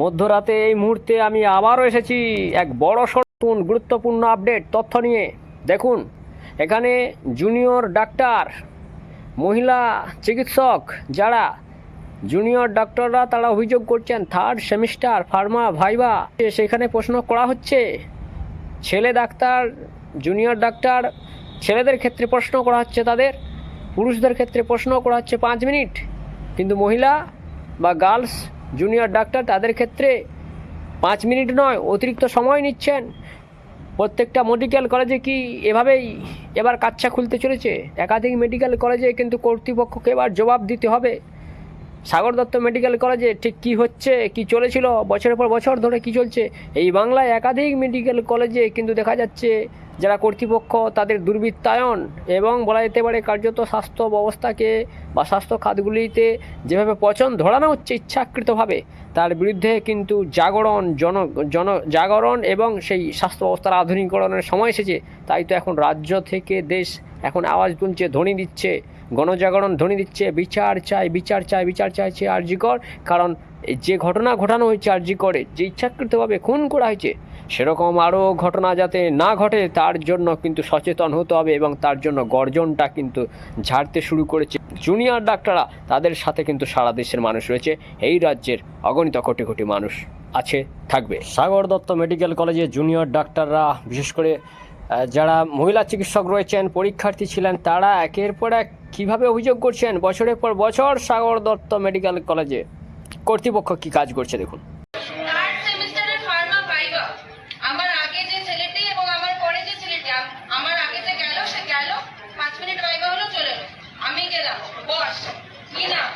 মধ্যরাতে এই মুহূর্তে আমি আবারও এসেছি এক বড় সড়ুন গুরুত্বপূর্ণ আপডেট, তথ্য নিয়ে। দেখুন, এখানে জুনিয়র ডাক্তার, মহিলা চিকিৎসক যারা, জুনিয়র ডাক্তাররা তারা অভিযোগ করছেন থার্ড সেমিস্টার ফার্মা ভাইবা সেখানে প্রশ্ন করা হচ্ছে। ছেলে ডাক্তার, জুনিয়র ডাক্তার, ছেলেদের ক্ষেত্রে প্রশ্ন করা হচ্ছে তাদের, পুরুষদের ক্ষেত্রে প্রশ্ন করা হচ্ছে পাঁচ মিনিট। কিন্তু মহিলা বা গার্লস জুনিয়র ডাক্তার তাদের ক্ষেত্রে পাঁচ মিনিট নয়, অতিরিক্ত সময় নিচ্ছেন। প্রত্যেকটা মেডিকেল কলেজে কি এভাবেই এবার কাচ্চা খুলতে চলেছে? একাধিক মেডিকেল কলেজে কিন্তু কর্তৃপক্ষকে এবার জবাব দিতে হবে। সাগর দত্ত মেডিকেল কলেজে ঠিক কি হচ্ছে, কি চলেছিল, বছরের পর বছর ধরে কি চলছে? এই বাংলায় একাধিক মেডিকেল কলেজে কিন্তু দেখা যাচ্ছে যারা কর্তৃপক্ষ তাদের দুর্বৃত্তায়ন এবং বলা যেতে পারে কার্যত স্বাস্থ্য ব্যবস্থাকে বা স্বাস্থ্য খাতগুলিতে যেভাবে পচন ধরানো হচ্ছে ইচ্ছাকৃতভাবে, তার বিরুদ্ধে কিন্তু জাগরণ, জন জন, জাগরণ এবং সেই স্বাস্থ্য ব্যবস্থার আধুনিকরণের সময় এসেছে। তাই তো এখন রাজ্য থেকে দেশ এখন আওয়াজ তুলছে, ধ্বনি দিচ্ছে, গণজাগরণ ধ্বনি দিচ্ছে, বিচার চাই বিচার চাই, বিচার চাইছে আরজিকর কারণ যে ঘটনা ঘটানো হয়েছে আরজিকরে যে ইচ্ছাকৃতভাবে খুন করা হয়েছে সেরকম আরও ঘটনা যাতে না ঘটে, তার জন্য কিন্তু সচেতন হতে হবে এবং তার জন্য গর্জনটা কিন্তু ঝাড়তে শুরু করেছে। জুনিয়র ডাক্তাররা তাদের সাথে কিন্তু সারা দেশের মানুষ রয়েছে, এই রাজ্যের অগণিত কোটি কোটি মানুষ আছে, থাকবে। সাগর দত্ত মেডিকেল কলেজে জুনিয়র ডাক্তাররা, বিশেষ করে যারা মহিলা চিকিৎসক রয়েছেন, পরীক্ষার্থী ছিলেন, তারা একের পর এক কীভাবে অভিযোগ করছেন? বছরের পর বছর সাগর দত্ত মেডিকেল কলেজে কর্তৃপক্ষ কী কাজ করছে দেখুন। Nina!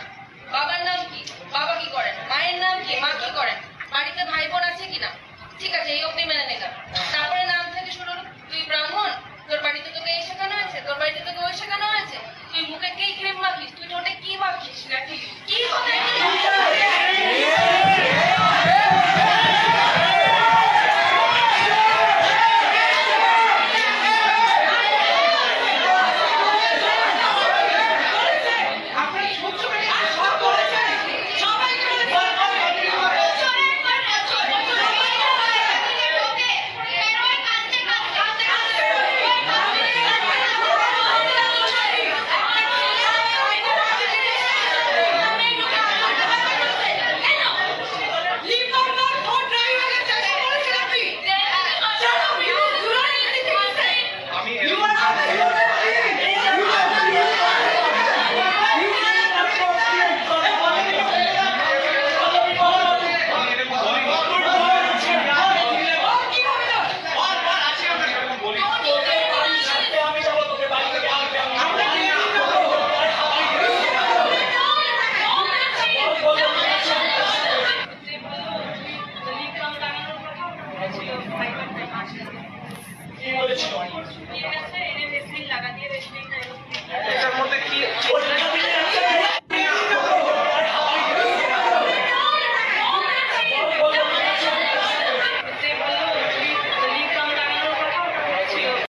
কি